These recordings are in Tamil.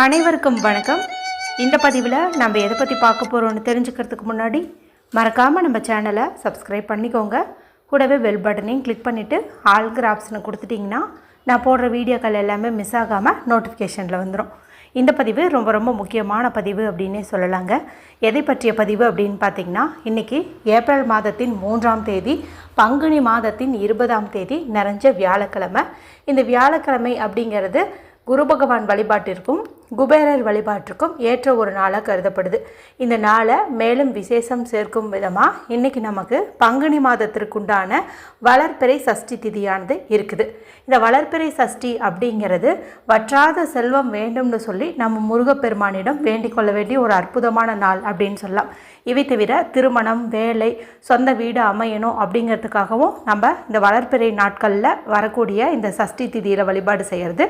அனைவருக்கும் வணக்கம். இந்த பதிவில் நம்ம எதை பற்றி பார்க்க போகிறோம்னு தெரிஞ்சுக்கிறதுக்கு முன்னாடி மறக்காமல் நம்ம சேனலை சப்ஸ்கிரைப் பண்ணிக்கோங்க. கூடவே பெல் பட்டனையும் கிளிக் பண்ணிவிட்டு ஆல்கிற ஆப்ஷனை கொடுத்துட்டிங்கன்னா நான் போடுற வீடியோக்கள் எல்லாமே மிஸ் ஆகாமல் நோட்டிஃபிகேஷனில் வந்துடும் இந்த பதிவு ரொம்ப ரொம்ப முக்கியமான பதிவு அப்படின்னே சொல்லலாங்க. எதை பற்றிய பதிவு அப்படின்னு பார்த்தீங்கன்னா இன்றைக்கி ஏப்ரல் மாதத்தின் மூன்றாம் தேதி பங்குனி மாதத்தின் இருபதாம் தேதி நிறைஞ்ச வியாழக்கிழமை. இந்த வியாழக்கிழமை அப்படிங்கிறது குரு பகவான் வழிபாட்டிற்கும் குபேரர் வழிபாட்டிற்கும் ஏற்ற ஒரு நாளாக கருதப்படுது. இந்த நாளை மேலும் விசேஷம் சேர்க்கும் விதமாக இன்றைக்கி நமக்கு பங்குனி மாதத்திற்குண்டான வளர்ப்பிறை சஷ்டி திதியானது இருக்குது. இந்த வளர்ப்பிறை சஷ்டி அப்படிங்கிறது வற்றாத செல்வம் வேண்டும்னு சொல்லி நம்ம முருகப்பெருமானிடம் வேண்டிக் கொள்ள வேண்டிய ஒரு அற்புதமான நாள் அப்படின்னு சொல்லலாம். இவை தவிர திருமணம் வேலை சொந்த வீடு அமையணும் அப்படிங்கிறதுக்காகவும் நம்ம இந்த வளர்ப்பிறை நாட்களில் வரக்கூடிய இந்த சஷ்டி திதியில் வழிபாடு செய்கிறது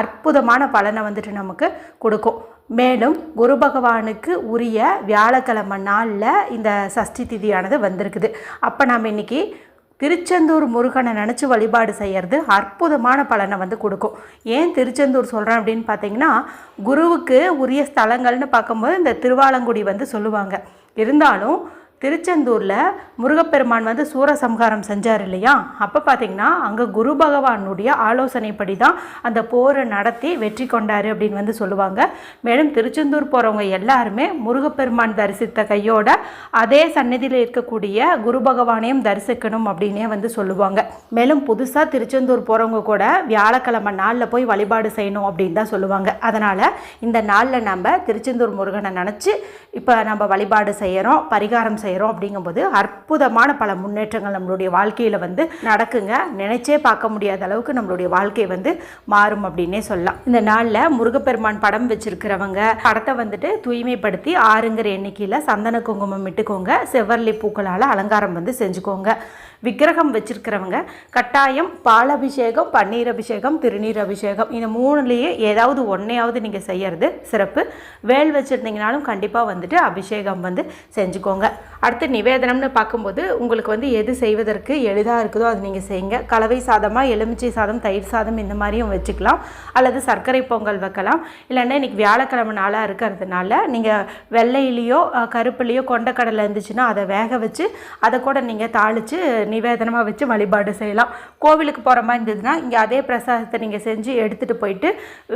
அற்புதமான பலனை வந்துட்டு நமக்கு கொடுக்கும். மேலும் குரு பகவானுக்கு உரிய வியாழக்கிழமை நாளில் இந்த சஷ்டி திதியானது வந்திருக்குது. அப்போ நம்ம இன்னைக்கு திருச்செந்தூர் முருகனை நினச்சி வழிபாடு செய்கிறது அற்புதமான பலனை வந்து கொடுக்கும். ஏன் திருச்செந்தூர் சொல்கிறேன் அப்படின்னு பார்த்தீங்கன்னா குருவுக்கு உரிய ஸ்தலங்கள்னு பார்க்கும்போது இந்த திருவாலங்குடி வந்து சொல்லுவாங்க. இருந்தாலும் திருச்செந்தூரில் முருகப்பெருமான் வந்து சூரசம்ஹாரம் செஞ்சார் இல்லையா? அப்போ பார்த்தீங்கன்னா அங்கே குரு பகவானுடைய ஆலோசனைப்படி தான் அந்த போரை நடத்தி வெற்றி கொண்டார் அப்படின்னு வந்து சொல்லுவாங்க. மேலும் திருச்செந்தூர் போகிறவங்க எல்லாருமே முருகப்பெருமான் தரிசித்த கையோட அதே சன்னதியில் இருக்கக்கூடிய குரு பகவானையும் தரிசிக்கணும் அப்படின்னே வந்து சொல்லுவாங்க. மேலும் புதுசாக திருச்செந்தூர் போகிறவங்க கூட வியாழக்கிழமை நாளில் போய் வழிபாடு செய்யணும் அப்படின்னு தான் சொல்லுவாங்க. அதனால் இந்த நாளில் நம்ம திருச்செந்தூர் முருகனை நினச்சி இப்போ நம்ம வழிபாடு செய்கிறோம் பரிகாரம் செய்கிறோம் அப்படிங்கும்போது அற்புதமான பல முன்னேற்றங்கள் நம்மளுடைய வாழ்க்கையில் வந்து நடக்குங்க. நினைச்சே பார்க்க முடியாத அளவுக்கு நம்மளுடைய வாழ்க்கை வந்து மாறும் அப்படின்னே சொல்லலாம். இந்த நாளில் முருகப்பெருமான் படம் வச்சிருக்கிறவங்க படத்தை வந்துட்டு தூய்மைப்படுத்தி ஆறுங்கிற எண்ணிக்கையில் சந்தன குங்குமம் இட்டுக்கோங்க. செவ்வரளி பூக்களால் அலங்காரம் வந்து செஞ்சுக்கோங்க. விக்கிரகம் வச்சிருக்கிறவங்க கட்டாயம் பாலபிஷேகம் பன்னீர் அபிஷேகம் திருநீர் அபிஷேகம் இந்த மூணுலேயே ஏதாவது ஒன்றையாவது நீங்கள் செய்யறது சிறப்பு. வேல் வச்சுருந்தீங்கனாலும் கண்டிப்பாக வந்துட்டு அபிஷேகம் வந்து செஞ்சுக்கோங்க. அடுத்து நிவேதனம்னு பார்க்கும்போது உங்களுக்கு வந்து எது செய்வதற்கு எளிதாக இருக்குதோ அது நீங்கள் செய்யுங்க. கலவை சாதமாக எலுமிச்சை சாதம் தயிர் சாதம் இந்த மாதிரியும் வச்சுக்கலாம். அல்லது சர்க்கரை பொங்கல் வைக்கலாம். இல்லைன்னா இன்றைக்கி வியாழக்கிழமை நாளாக இருக்கிறதுனால நீங்கள் வெள்ளையிலையோ கருப்புலேயோ கொண்டக்கடலை இருந்துச்சுன்னா அதை வேக வச்சு அதை கூட நீங்கள் தாளித்து நிவேதனமாக வச்சு வழிபாடு செய்யலாம். கோவிலுக்கு போகிற மாதிரி இருந்ததுன்னா இங்கே அதே பிரசாதத்தை நீங்கள் செஞ்சு எடுத்துகிட்டு போயிட்டு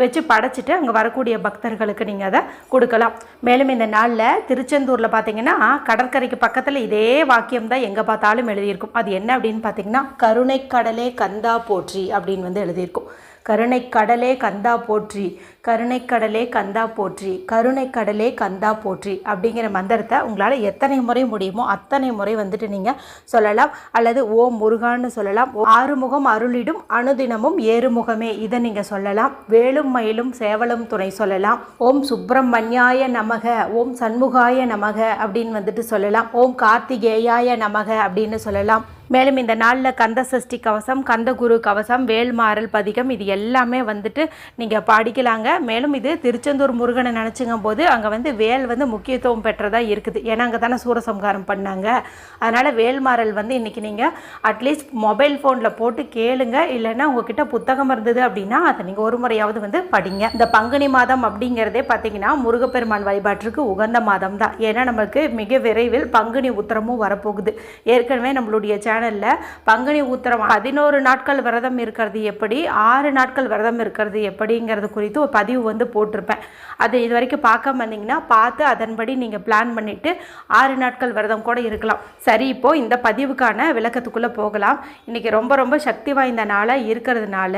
வச்சு படைச்சிட்டு அங்கே வரக்கூடிய பக்தர்களுக்கு நீங்கள் அதை கொடுக்கலாம். மேலும் இந்த நாளில் திருச்செந்தூரில் பார்த்தீங்கன்னா கடற்கரைக்கு பக்கத்தில் இதே வாக்கியம் தான் எங்கே பார்த்தாலும் எழுதியிருக்கும். அது என்ன அப்படின்னு பார்த்தீங்கன்னா கருணை கடலே கந்தா போற்றி அப்படின்னு வந்து எழுதியிருக்கும். கருணை கடலே கந்தா போற்றி கருணை கடலே கந்தா போற்றி கருணை கடலே கந்தா போற்றி அப்படிங்கிற மந்திரத்தை உங்களால் எத்தனை முறை முடியுமோ அத்தனை முறை வந்துட்டு நீங்கள் சொல்லலாம். அல்லது ஓம் முருகான்னு சொல்லலாம். ஆறுமுகம் அருளிடும் அணுதினமும் ஏறுமுகமே. இதை நீங்கள் சொல்லலாம். வேலும் மயிலும் சேவலும் துணை சொல்லலாம். ஓம் சுப்பிரமணியாய நமக ஓம் சண்முகாய நமக அப்படின்னு வந்துட்டு சொல்லலாம். ஓம் கார்த்திகேயாய நமக அப்படின்னு சொல்லலாம். மேலும் இந்த நாளில் கந்த சஷ்டி கவசம் கந்தகுரு கவசம் வேல்மாறல் பதிகம் இது எல்லாமே வந்துட்டு நீங்கள் படிக்கலாங்க. மேலும் இது திருச்செந்தூர் முருகனை நினச்சிங்கும் போது அங்கே வந்து வேல் வந்து முக்கியத்துவம் பெற்றதாக இருக்குது. ஏன்னா அங்கே தானே சூரசம்காரம் பண்ணாங்க. அதனால் வேல்மாறல் வந்து இன்றைக்கி நீங்கள் அட்லீஸ்ட் மொபைல் ஃபோனில் போட்டு கேளுங்க. இல்லைன்னா உங்ககிட்ட புத்தகம் இருந்தது அப்படின்னா அதை நீங்கள் ஒரு முறையாவது வந்து படிங்க. இந்த பங்குனி மாதம் அப்படிங்கிறதே பார்த்தீங்கன்னா முருகப்பெருமான் வழிபாட்டிற்கு உகந்த மாதம் தான். ஏன்னா நமக்கு மிக விரைவில் பங்குனி உத்திரமும் வரப்போகுது. ஏற்கனவே நம்மளுடைய சேனலில் பங்குனி உத்திரம் பதினோரு நாட்கள் விரதம் இருக்கிறது எப்படி? ஆறு நாட்கள் விரதம் இருக்கிறது எப்படிங்கிறது குறித்து ஒரு பதிவு வந்து போட்டிருப்பேன். அது இது வரைக்கும் பார்க்காம வந்தீங்கன்னா பார்த்து அதன்படி நீங்கள் பிளான் பண்ணிவிட்டு ஆறு நாட்கள் விரதம் கூட இருக்கலாம். சரி இப்போது இந்த பதிவுக்கான விளக்கத்துக்குள்ளே போகலாம். இன்றைக்கி ரொம்ப ரொம்ப சக்தி வாய்ந்த நாளாக இருக்கிறதுனால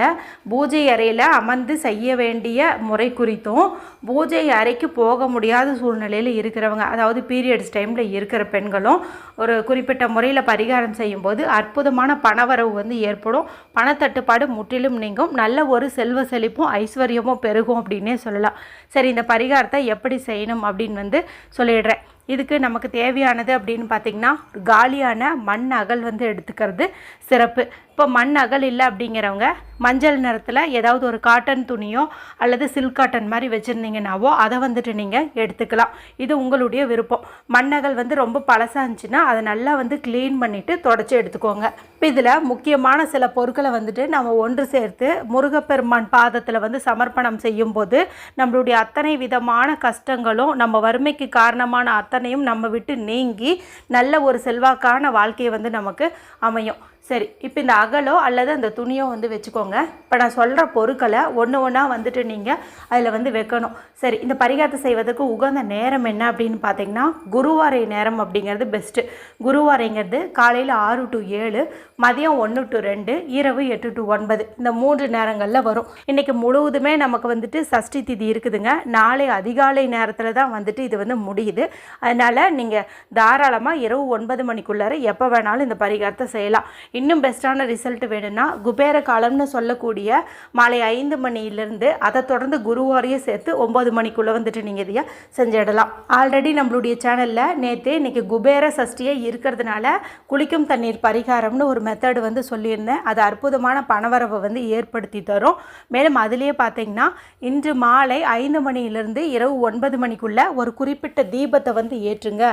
பூஜை அறையில் அமர்ந்து செய்ய வேண்டிய முறை குறித்தும் பூஜை அறைக்கு போக முடியாத சூழ்நிலையில் இருக்கிறவங்க அதாவது பீரியட்ஸ் டைமில் இருக்கிற பெண்களும் ஒரு குறிப்பிட்ட முறையில் பரிகாரம் செய்யும்போது அற்புதமான பணவரவு வந்து ஏற்படும். பணத்தட்டுப்பாடு முற்றிலும் நீங்கும். நல்ல ஒரு செல்வ செழிப்பும் ஐஸ்வர்யமும் பெருகும் அப்படின்னே சொல்லலாம். சரி இந்த பரிகாரத்தை எப்படி செய்யணும் அப்படின்னு வந்து சொல்லிடுறேன். இதுக்கு நமக்கு தேவையானது அப்படின்னு பார்த்திங்கன்னா காலியான மண் அகல் வந்து எடுத்துக்கிறது சிறப்பு. இப்போ மண் அகல் இல்லை அப்படிங்கிறவங்க மஞ்சள் நிறத்தில் ஏதாவது ஒரு காட்டன் துணியோ அல்லது சில்க் காட்டன் மாதிரி வச்சுருந்தீங்கன்னாவோ அதை வந்துட்டு நீங்கள் எடுத்துக்கலாம். இது உங்களுடைய விருப்பம். மண்ணகல் வந்து ரொம்ப பழசாக இருந்துச்சுன்னா அதை நல்லா வந்து க்ளீன் பண்ணிவிட்டு தொடச்சி எடுத்துக்கோங்க. இப்போ இதில் முக்கியமான சில பொருட்களை வந்துட்டு நம்ம ஒன்று சேர்த்து முருகப்பெருமான் பாதத்தில் வந்து சமர்ப்பணம் செய்யும்போது நம்மளுடைய அத்தனை விதமான கஷ்டங்களும் நம்ம வறுமைக்கு காரணமான அத்தனையும் நம்ம விட்டு நீங்கி நல்ல ஒரு செல்வாக்கான வாழ்க்கையை வந்து நமக்கு அமையும். சரி இப்போ இந்த அகலோ அல்லது அந்த துணியோ வந்து வச்சுக்கோங்க. இப்போ நான் சொல்கிற பொருட்களை ஒன்று ஒன்றா வந்துட்டு நீங்கள் அதில் வந்து வைக்கணும். சரி இந்த பரிகாரத்தை செய்வதற்கு உகந்த நேரம் என்ன அப்படின்னு பார்த்தீங்கன்னா குருவாரை நேரம் அப்படிங்கிறது பெஸ்ட்டு குருவாரைங்கிறது காலையில் ஆறு டு ஏழு மதியம் ஒன்று டு ரெண்டு இரவு எட்டு டு ஒன்பது. இந்த மூன்று நேரங்களில் வரும். இன்றைக்கி முழுவதுமே நமக்கு வந்துட்டு சஷ்டி திதி இருக்குதுங்க. நாளை அதிகாலை நேரத்தில் தான் வந்துட்டு இது வந்து முடியுது. அதனால் நீங்கள் தாராளமாக இரவு ஒன்பது மணிக்குள்ளார எப்போ வேணாலும் இந்த பரிகாரத்தை செய்யலாம். இன்னும் பெஸ்ட்டான ரிசல்ட் வேணும்னா குபேர காலம்னு சொல்லக்கூடிய மாலை ஐந்து மணியிலிருந்து அதை தொடர்ந்து குருவாரையும் சேர்த்து ஒம்பது மணிக்குள்ளே வந்துட்டு நீங்கள் இதைய செஞ்சிடலாம். ஆல்ரெடி நம்மளுடைய சேனலில் நேற்று இன்றைக்கி குபேர சஷ்டியே இருக்கிறதுனால குளிக்கும் தண்ணீர் பரிகாரம்னு ஒரு மெத்தடு வந்து சொல்லியிருந்தேன். அது அற்புதமான பணவரவை வந்து ஏற்படுத்தி தரும். மேலும் அதுலேயே பார்த்தீங்கன்னா இன்று மாலை ஐந்து மணியிலிருந்து இரவு ஒன்பது மணிக்குள்ளே ஒரு குறிப்பிட்ட தீபத்தை வந்து ஏற்றுங்க.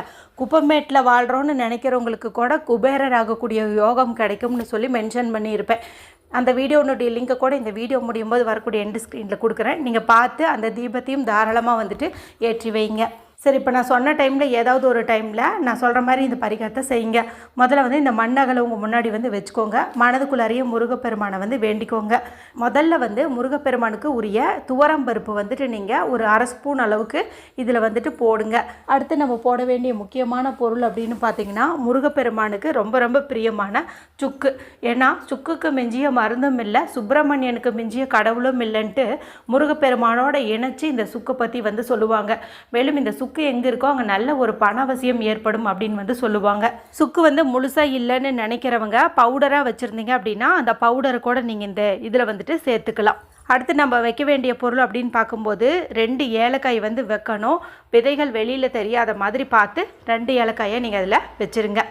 குப்பமேட்டில் வாழ்கிறோன்னு நினைக்கிறவங்களுக்கு கூட குபேரர் ஆகக்கூடிய யோகம் கிடைக்கும்னு சொல்லி மென்ஷன் பண்ணியிருப்பேன். அந்த வீடியோனுடைய லிங்கை கூட இந்த வீடியோ முடியும் போது வரக்கூடிய எண்டு ஸ்க்ரீனில் கொடுக்குறேன். நீங்கள் பார்த்து அந்த தீபத்தையும் தாராளமாக வந்துட்டு ஏற்றி வைங்க. சரி இப்போ நான் சொன்ன டைமில் ஏதாவது ஒரு டைமில் நான் சொல்கிற மாதிரி இந்த பரிகாரத்தை செய்யுங்க. முதல்ல வந்து இந்த மண்ணகலை உங்கள் முன்னாடி வந்து வச்சுக்கோங்க. மனதுக்குள்ளாரையே முருகப்பெருமானை வந்து வேண்டிக்கோங்க. முதல்ல வந்து முருகப்பெருமானுக்கு உரிய துவரம் பருப்பு வந்துட்டு நீங்கள் ஒரு அரை ஸ்பூன் அளவுக்கு இதில் வந்துட்டு போடுங்க. அடுத்து நம்ம போட வேண்டிய முக்கியமான பொருள் அப்படின்னு பார்த்தீங்கன்னா முருகப்பெருமானுக்கு ரொம்ப ரொம்ப பிரியமான சுக்கு. ஏன்னா சுக்குக்கு மிஞ்சிய மருந்தும் இல்லை சுப்பிரமணியனுக்கு மிஞ்சிய கடவுளும் இல்லைன்ட்டு முருகப்பெருமானோட இணைச்சி இந்த சுக்கை பற்றி வந்து சொல்லுவாங்க. மேலும் இந்த சுக்கு சுக்கு எங்கே இருக்கோ அங்கே நல்ல ஒரு பணவசியம் ஏற்படும் அப்படின்னு வந்து சொல்லுவாங்க. சுக்கு வந்து முழுசாக இல்லைன்னு நினைக்கிறவங்க பவுடராக வச்சுருந்தீங்க அப்படின்னா அந்த பவுடரை கூட நீங்கள் இந்த இதில் வந்துட்டு சேர்த்துக்கலாம். அடுத்து நம்ம வைக்க வேண்டிய பொருள் அப்படின்னு பார்க்கும்போது ரெண்டு ஏலக்காய் வந்து வைக்கணும். விதைகள் வெளியில் தெரியாத மாதிரி பார்த்து ரெண்டு ஏலக்காயை நீங்கள் அதில் வச்சுருங்க.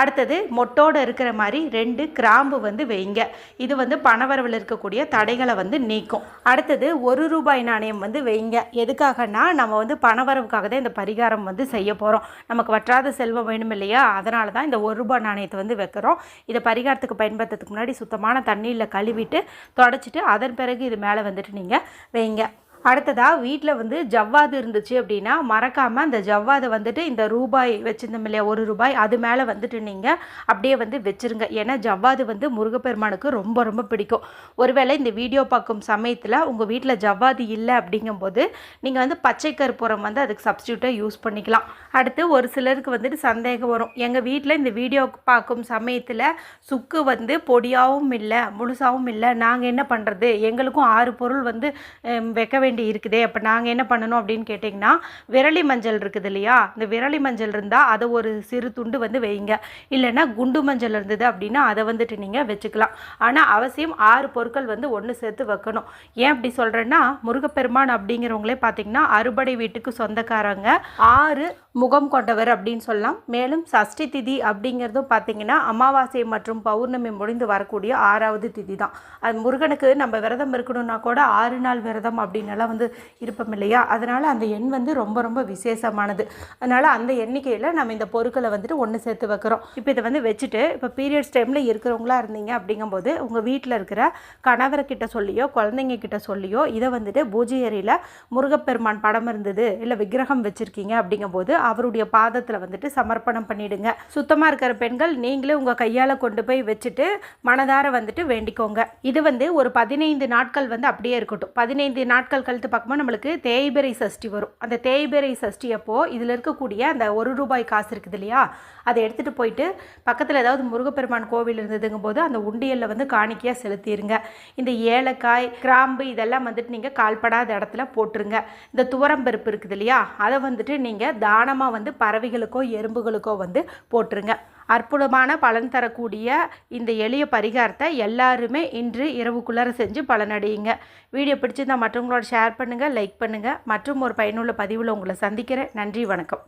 அடுத்தது மொட்டோடு இருக்கிற மாதிரி ரெண்டு கிராம்பு வந்து வைங்க. இது வந்து பணவரவில் இருக்கக்கூடிய தடைகளை வந்து நீக்கும். அடுத்தது ஒரு ரூபாய் நாணயம் வந்து வைங்க. எதுக்காகனா நம்ம வந்து பணவரவுக்காக தான் இந்த பரிகாரம் வந்து செய்ய போகிறோம் நமக்கு வற்றாத செல்வம் வேணும் இல்லையா? அதனால தான் இந்த ஒரு ரூபாய் நாணயத்தை வந்து வைக்கிறோம். இதை பரிகாரத்துக்கு பயன்படுத்துறதுக்கு முன்னாடி சுத்தமான தண்ணியில் கழுவிட்டு தொடச்சிட்டு அதன் பிறகு இது மேலே வந்துட்டு நீங்கள் வைங்க. அடுத்ததாக வீட்டில் வந்து ஜவ்வாது இருந்துச்சு அப்படின்னா மறக்காமல் அந்த ஜவ்வாதை வந்துட்டு இந்த ரூபாய் வச்சுருந்தோம் இல்லையா ஒரு ரூபாய் அது மேலே வந்துட்டு நீங்கள் அப்படியே வந்து வச்சுருங்க. ஏன்னா ஜவ்வாது வந்து முருகப்பெருமானுக்கு ரொம்ப ரொம்ப பிடிக்கும். ஒருவேளை இந்த வீடியோ பார்க்கும் சமயத்தில் உங்கள் வீட்டில் ஜவ்வாது இல்லை அப்படிங்கும்போது நீங்கள் வந்து பச்சை கற்பூரம் வந்து அதுக்கு சப்ஸ்டியூட்டாக யூஸ் பண்ணிக்கலாம். அடுத்து ஒரு சிலருக்கு வந்துட்டு சந்தேகம் வரும். எங்கள் வீட்டில் இந்த வீடியோ பார்க்கும் சமயத்தில் சுக்கு வந்து பொடியாகவும் இல்லை முழுசாகவும் இல்லை. நாங்கள் என்ன பண்ணுறது எங்களுக்கும் ஆறு பொருள் வந்து வைக்க வேண்டிய வேண்டி இருக்குதே. அப்போ நாங்கள் என்ன பண்ணணும் அப்படின்னு கேட்டிங்கன்னா விரலி மஞ்சள் இருக்குது இல்லையா? இந்த விரலி மஞ்சள் இருந்தால் அதை ஒரு சிறு துண்டு வந்து வைங்க. இல்லைன்னா குண்டு மஞ்சள் இருந்தது அப்படின்னா அதை வந்துட்டு நீங்கள் வச்சுக்கலாம். ஆனால் அவசியம் ஆறு பொருட்கள் வந்து ஒன்று சேர்த்து வைக்கணும். ஏன் அப்படி சொல்கிறேன்னா முருகப்பெருமான் அப்படிங்கிறவங்களே பார்த்தீங்கன்னா அறுபடை வீட்டுக்கு சொந்தக்காரங்க. ஆறு முகம் கொண்டவர் அப்படின்னு சொல்லலாம். மேலும் சஷ்டி திதி அப்படிங்கிறதும் பார்த்தீங்கன்னா அமாவாசை மற்றும் பௌர்ணமி முடிந்து வரக்கூடிய ஆறாவது திதி தான். அது முருகனுக்கு நம்ம விரதம் இருக்கணும்னா கூட ஆறு நாள் விரதம் அப்படின்னு அதெல்லாம் வந்து இருப்போம் இல்லையா? அதனால் அந்த எண் வந்து ரொம்ப ரொம்ப விசேஷமானது. அதனால் அந்த எண்ணிக்கையில் நம்ம இந்த பொருட்களை வந்துட்டு ஒன்று சேர்த்து வைக்கிறோம். இப்போ இதை வந்து வச்சுட்டு இப்போ பீரியட்ஸ் டைமில் இருக்கிறவங்களா இருந்தீங்க அப்படிங்கும்போது உங்கள் வீட்டில் இருக்கிற கணவர்கிட்ட சொல்லியோ குழந்தைங்க கிட்ட சொல்லியோ இதை வந்துட்டு பூஜை அறையில் முருகப்பெருமான் படம் இருந்தது இல்லை விக்கிரகம் வச்சுருக்கீங்க அப்படிங்கும்போது அவருடைய பாதத்தில் வந்துட்டு சமர்ப்பணம் பண்ணிவிடுங்க சுத்தமாக இருக்கிற பெண்கள் நீங்களே உங்கள் கையால் கொண்டு போய் வச்சுட்டு மனதார வந்துட்டு வேண்டிக்கோங்க. இது வந்து ஒரு பதினைந்து நாட்கள் வந்து அப்படியே இருக்கட்டும். பதினைந்து நாட்கள் கழுத்து பார்க்கும்போது நம்மளுக்கு தேய்பிரை சஷ்டி வரும். அந்த தேய்பிரை சஷ்டி அப்போது இதில் இருக்கக்கூடிய அந்த ஒரு ரூபாய் காசு இருக்குது இல்லையா? அதை எடுத்துகிட்டு போயிட்டு பக்கத்தில் ஏதாவது முருகப்பெருமான் கோவில் இருந்ததுங்கும் போது அந்த உண்டியலில் வந்து காணிக்கையாக செலுத்திடுங்க இந்த ஏலக்காய் கிராம்பு இதெல்லாம் வந்துட்டு நீங்கள் கால்படாத இடத்துல போட்டுருங்க. இந்த துவரம்பருப்பு இருக்குது இல்லையா? அதை வந்துட்டு நீங்கள் தானமாக வந்து பறவைகளுக்கோ எறும்புகளுக்கோ வந்து போட்டுருங்க. அற்புதமான பலன் தரக்கூடிய இந்த எளிய பரிகாரத்தை எல்லாருமே இன்று இரவுக்குள்ளார செஞ்சு பலனடையுங்க. வீடியோ பிடிச்சிருந்தால் மற்றவங்களோட ஷேர் பண்ணுங்கள் லைக் பண்ணுங்கள் மற்றும் ஒரு பயனுள்ள பதிவில் உங்களை சந்திக்கிறேன். நன்றி வணக்கம்.